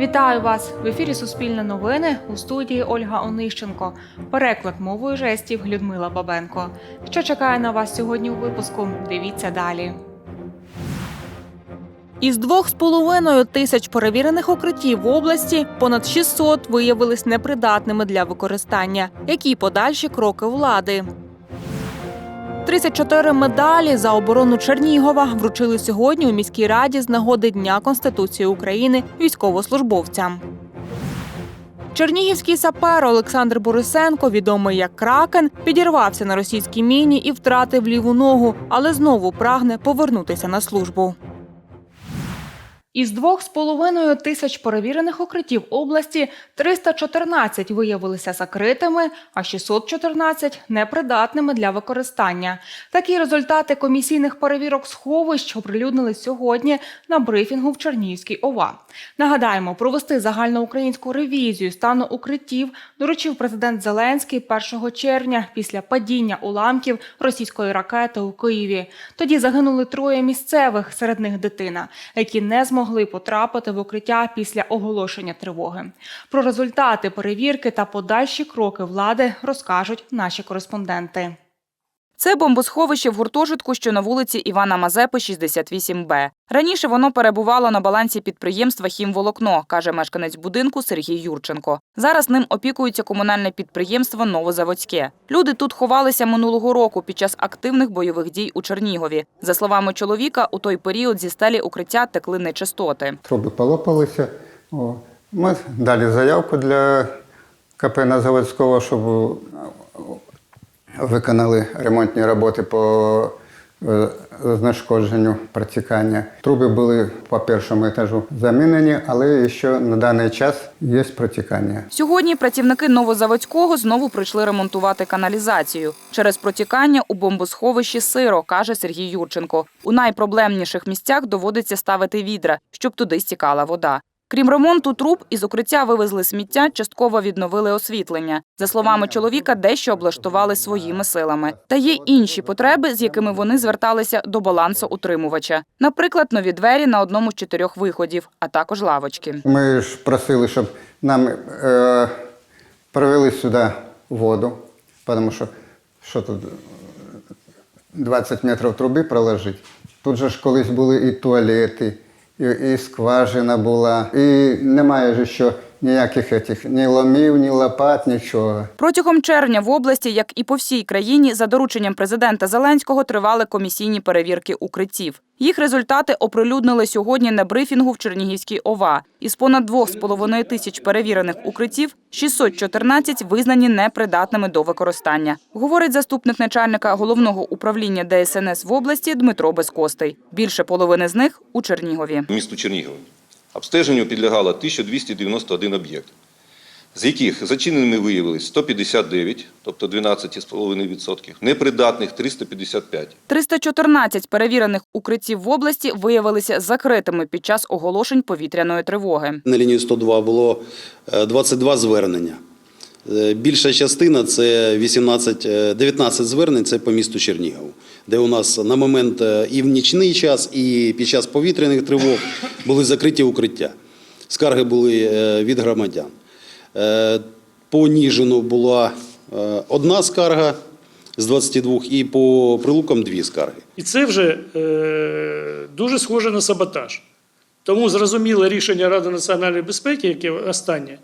Вітаю вас в ефірі Суспільне новини у студії Ольга Онищенко. Переклад мовою жестів Людмила Бабенко. Що чекає на вас сьогодні у випуску? Дивіться далі. Із двох з половиною тисяч перевірених укриттів в області понад 600 виявились непридатними для використання. Які подальші кроки влади? 34 медалі за оборону Чернігова вручили сьогодні у міській раді з нагоди Дня Конституції України військовослужбовцям. Чернігівський сапер Олександр Борисенко, відомий як Кракен, підірвався на російській міні і втратив ліву ногу, але знову прагне повернутися на службу. Із двох з половиною тисяч перевірених укриттів області 314 виявилися закритими, а 614 – непридатними для використання. Такі результати комісійних перевірок сховищ оприлюднили сьогодні на брифінгу в Чернігівській ОВА. Нагадаємо, провести загальноукраїнську ревізію стану укриттів доручив президент Зеленський 1 червня після падіння уламків російської ракети у Києві. Тоді загинули троє місцевих, серед них дитина, які не змогли потрапити в укриття після оголошення тривоги. Про результати перевірки та подальші кроки влади розкажуть наші кореспонденти. Це бомбосховище в гуртожитку, що на вулиці Івана Мазепи, 68Б. Раніше воно перебувало на балансі підприємства «Хімволокно», каже мешканець будинку Сергій Юрченко. Зараз ним опікується комунальне підприємство Новозаводське. Люди тут ховалися минулого року під час активних бойових дій у Чернігові. За словами чоловіка, у той період зі стелі укриття текли нечистоти. Труби полопалися. Ми дали заявку для КП на Заводського, щоб виконали ремонтні роботи по е, знешкодженню протікання. Труби були по першому етажу замінені, але ще на даний час є протікання. Сьогодні працівники Новозаводського знову прийшли ремонтувати каналізацію. Через протікання у бомбосховищі сиро, каже Сергій Юрченко. У найпроблемніших місцях доводиться ставити відра, щоб туди стікала вода. Крім ремонту труб, із укриття вивезли сміття, частково відновили освітлення. За словами чоловіка, дещо облаштували своїми силами. Та є інші потреби, з якими вони зверталися до балансоутримувача. Наприклад, нові двері на одному з чотирьох виходів, а також лавочки. Ми ж просили, щоб нам е, привели сюди воду, тому що що тут 20 метрів труби проложити. Тут же ж колись були і туалети, і, і скважина була, і немає ж що ніяких етих, ні ломів, ні лопат, нічого. Протягом червня в області, як і по всій країні, за дорученням президента Зеленського тривали комісійні перевірки укриттів. Їх результати оприлюднили сьогодні на брифінгу в Чернігівській ОВА. Із понад 2,5 тисяч перевірених укриттів 614 визнані непридатними до використання, говорить заступник начальника головного управління ДСНС в області Дмитро Безкостий. Більше половини з них у Чернігові. місту Чернігові. Обстеженню підлягало 1291 об'єкт, з яких зачиненими виявилось 159, тобто 12,5%, непридатних 355. 314 перевірених укриттів в області виявилися закритими під час оголошень повітряної тривоги. На лінію 102 було е, 22 звернення. Е, Більша частина це 18, е, 19 звернень це по місту Чернігов, де у нас на момент е, і в нічний час, і під час повітряних тривог були закриті укриття. Скарги були е, від громадян. Е, По Ніжину була одна скарга з 22 і по Прилукам дві скарги. І це вже е, дуже схоже на саботаж. Тому зрозуміле рішення Ради національної безпеки, яке останнє,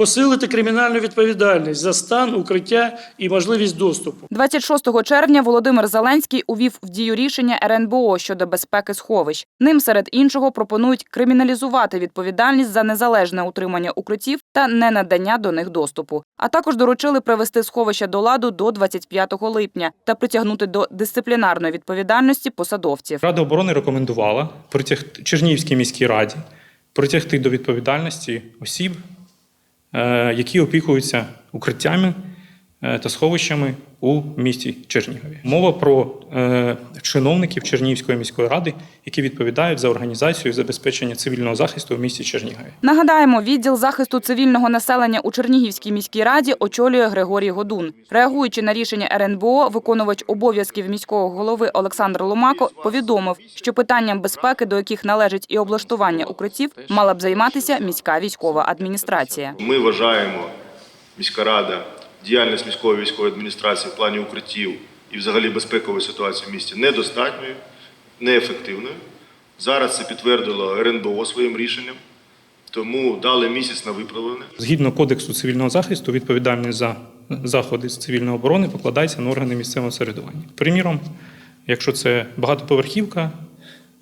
посилити кримінальну відповідальність за стан, укриття і можливість доступу. 26 червня Володимир Зеленський увів в дію рішення РНБО щодо безпеки сховищ. Ним серед іншого пропонують криміналізувати відповідальність за незалежне утримання укриттів та ненадання до них доступу. А також доручили привести сховища до ладу до 25 липня та притягнути до дисциплінарної відповідальності посадовців. Рада оборони рекомендувала притягти Чернігівській міській раді притягти до відповідальності осіб, які опікуються укриттями е, та сховищами у місті Чернігові. Мова про е, чиновників Чернігівської міської ради, які відповідають за організацію і забезпечення цивільного захисту в місті Чернігові. Нагадаємо, відділ захисту цивільного населення у Чернігівській міській раді очолює Григорій Годун. Реагуючи на рішення РНБО, виконувач обов'язків міського голови Олександр Ломако повідомив, що питанням безпеки, до яких належить і облаштування укриттів, мала б займатися міська військова адміністрація. Ми вважаємо, міська рада, діяльність міської військової адміністрації в плані укриттів і взагалі безпекової ситуації в місті недостатньою, неефективною. Зараз це підтвердило РНБО своїм рішенням, тому дали місяць на виправлення. Згідно кодексу цивільного захисту, відповідальність за заходи з цивільної оборони покладається на органи місцевого самоврядування. Приміром, якщо це багатоповерхівка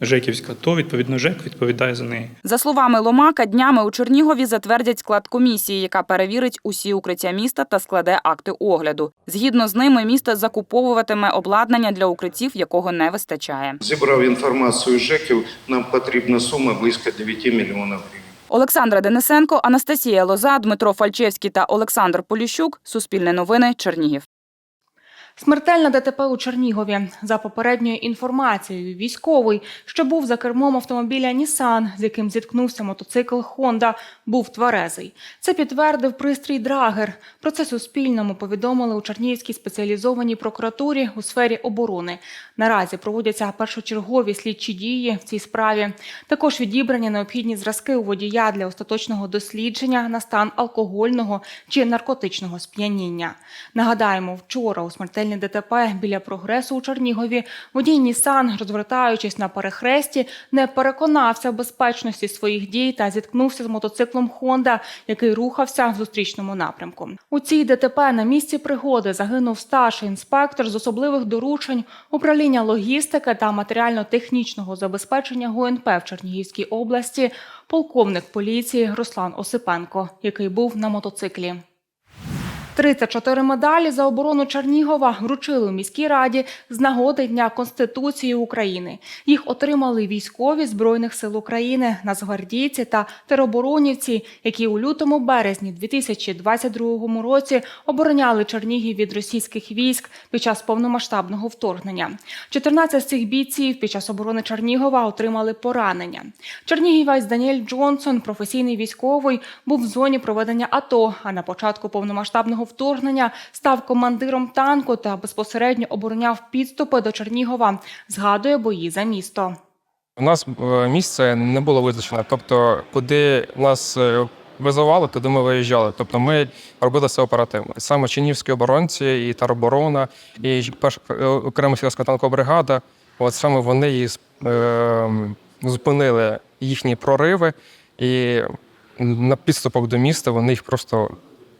Жеківська, то відповідно ЖЕК відповідає за неї. За словами Ломака, днями у Чернігові затвердять склад комісії, яка перевірить усі укриття міста та складе акти огляду. Згідно з ними, місто закуповуватиме обладнання для укриттів, якого не вистачає. Зібрав інформацію ЖЕКів, нам потрібна сума близько 9 мільйонів гривень. Олександра Денисенко, Анастасія Лоза, Дмитро Фальчевський та Олександр Поліщук. Суспільне новини. Чернігів. Смертельна ДТП у Чернігові. За попередньою інформацією, військовий, що був за кермом автомобіля Нісан, з яким зіткнувся мотоцикл Хонда, був тверезий. Це підтвердив пристрій Драгер. Про це Суспільному повідомили у Чернігівській спеціалізованій прокуратурі у сфері оборони. Наразі проводяться першочергові слідчі дії в цій справі. Також відібрані необхідні зразки у водія для остаточного дослідження на стан алкогольного чи наркотичного сп'яніння. Нагадаємо, вчора у смертельній ДТП біля прогресу у Чернігові водій Нісан, розвертаючись на перехресті, не переконався в безпечності своїх дій та зіткнувся з мотоциклом Хонда, який рухався в зустрічному напрямку. У цій ДТП на місці пригоди загинув старший інспектор з особливих доручень управління логістики та матеріально-технічного забезпечення ГУНП в Чернігівській області, полковник поліції Руслан Осипенко, який був на мотоциклі. 34 медалі за оборону Чернігова вручили міській раді з нагоди Дня Конституції України. Їх отримали військові збройних сил України, нацгвардійці та тероборонівці, які у лютому березні 2022 році обороняли Чернігів від російських військ під час повномасштабного вторгнення. 14 з цих бійців під час оборони Чернігова отримали поранення. Чернігівець Даніель Джонсон, професійний військовий, був в зоні проведення АТО. А на початку повномасштабного вторгнення став командиром танку та безпосередньо обороняв підступи до Чернігова. Згадує бої за місто. У нас е, місце не було визначено. Тобто, куди нас е, визивали, туди ми виїжджали. Тобто ми робили це оперативно. Саме Чинівські оборонці, і тероборона, і перша е, окрема сільська танкова бригада. От саме вони е, зупинили їхні прориви, і на підступах до міста вони їх просто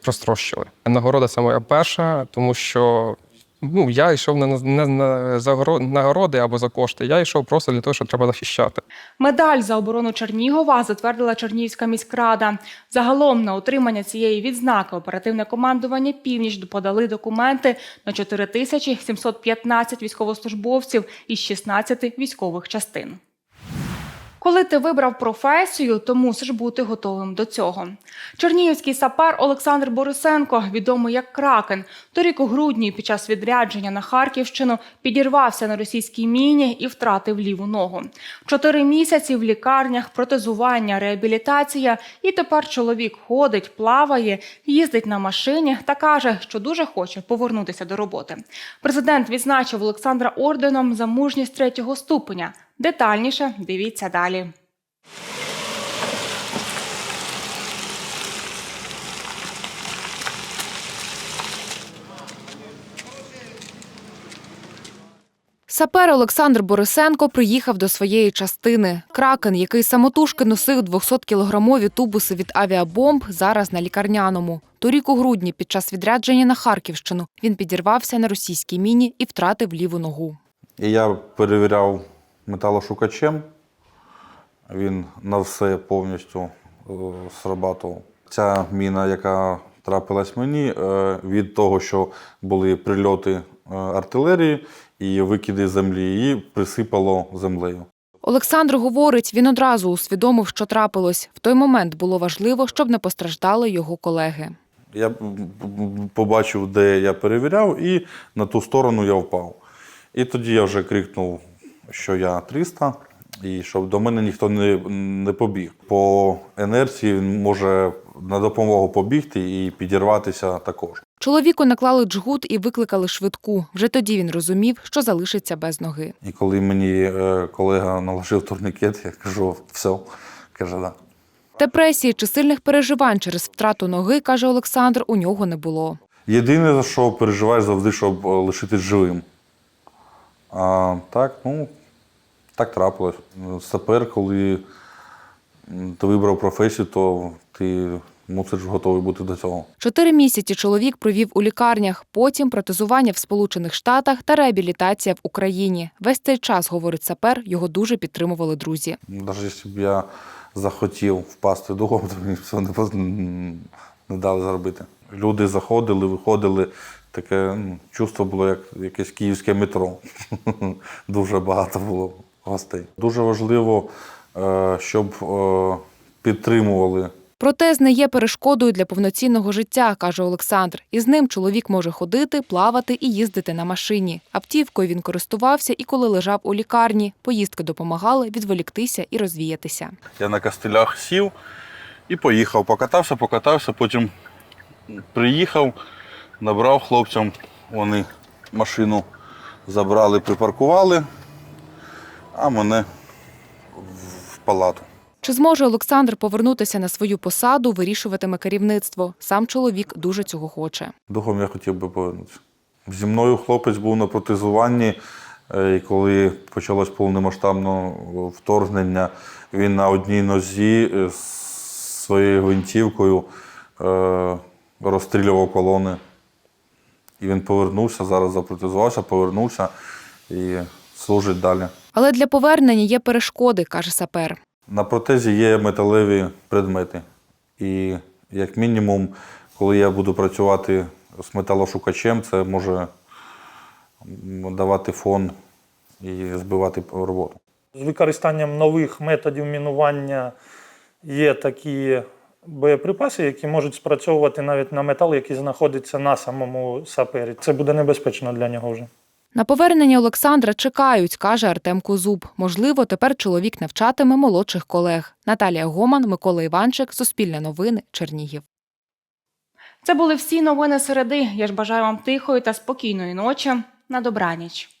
розтрощили. Нагорода це моя перша, тому що ну, я йшов не, на- не загоро- нагороди або за кошти. Я йшов просто для того, що треба захищати. Медаль за оборону Чернігова затвердила Чернігівська міськрада. Загалом на отримання цієї відзнаки оперативне командування Північ подали документи на 4715 військовослужбовців із 16 військових частин. Коли ти вибрав професію, то мусиш бути готовим до цього. Чернігівський сапер Олександр Борисенко, відомий як Кракен, торік у грудні під час відрядження на Харківщину підірвався на російській міні і втратив ліву ногу. Чотири місяці в лікарнях, протезування, реабілітація, і тепер чоловік ходить, плаває, їздить на машині та каже, що дуже хоче повернутися до роботи. Президент відзначив Олександра орденом за мужність третього ступеня. Детальніше дивіться далі. Сапер Олександр Борисенко приїхав до своєї частини. Кракен, який самотужки носив 200-кілограмові тубуси від авіабомб, зараз на лікарняному. Торік у грудні, під час відрядження на Харківщину, він підірвався на російській міні і втратив ліву ногу. І я перевіряв металошукачем. Він на все повністю е, срабатував. Ця міна, яка трапилась мені, е, від того, що були прильоти е, артилерії і викиди землі, її присипало землею. Олександр говорить, він одразу усвідомив, що трапилось. В той момент було важливо, щоб не постраждали його колеги. Я побачив, де я перевіряв, і на ту сторону я впав. І тоді я вже крикнув, що я 300, і щоб до мене ніхто не, не побіг. По інерції він може на допомогу побігти і підірватися також. Чоловіку наклали джгут і викликали швидку. Вже тоді він розумів, що залишиться без ноги. І коли мені е, колега наложив турнікет, я кажу, все, каже, да. Депресії чи сильних переживань через втрату ноги, каже Олександр, у нього не було. Єдине, за що переживаєш завжди, щоб е, лишитись живим. А так, ну, так трапилось. Сапер, коли ти вибрав професію, то ти мусиш готовий бути до цього. Чотири місяці чоловік провів у лікарнях, потім протезування в Сполучених Штатах та реабілітація в Україні. Весь цей час, говорить сапер, його дуже підтримували друзі. Навіть якщо б я захотів впасти духом, то мені все не, поз- не дали зробити. Люди заходили, виходили. Таке ну, чувство було, як якесь київське метро. Дуже багато було гостей. Дуже важливо, е, щоб е, підтримували Протез не є перешкодою для повноцінного життя, каже Олександр. Із ним чоловік може ходити, плавати і їздити на машині. Автівкою він користувався і коли лежав у лікарні. Поїздки допомагали відволіктися і розвіятися. Я на костилях сів і поїхав. Покатався, покатався, потім приїхав, набрав хлопцям. Вони машину забрали, припаркували, а мене в палату. Чи зможе Олександр повернутися на свою посаду, вирішуватиме керівництво. Сам чоловік дуже цього хоче. Духом я хотів би повернутися. Зі мною хлопець був на протезуванні, е, і коли почалось повномасштабне вторгнення, він на одній нозі е, з своєю гвинтівкою е, розстрілював колони. І він повернувся, зараз запротезувався, повернувся і служить далі. Але для повернення є перешкоди, каже сапер. На протезі є металеві предмети. І як мінімум, коли я буду працювати з металошукачем, це може давати фон і збивати роботу. З використанням нових методів мінування є такі боєприпаси, які можуть спрацьовувати навіть на метал, який знаходиться на самому сапері. Це буде небезпечно для нього вже. На повернення Олександра чекають, каже Артем Козуб. Можливо, тепер чоловік навчатиме молодших колег. Наталія Гоман, Микола Іванчик, Суспільне новини, Чернігів. Це були всі новини середи. Я ж бажаю вам тихої та спокійної ночі. На добраніч.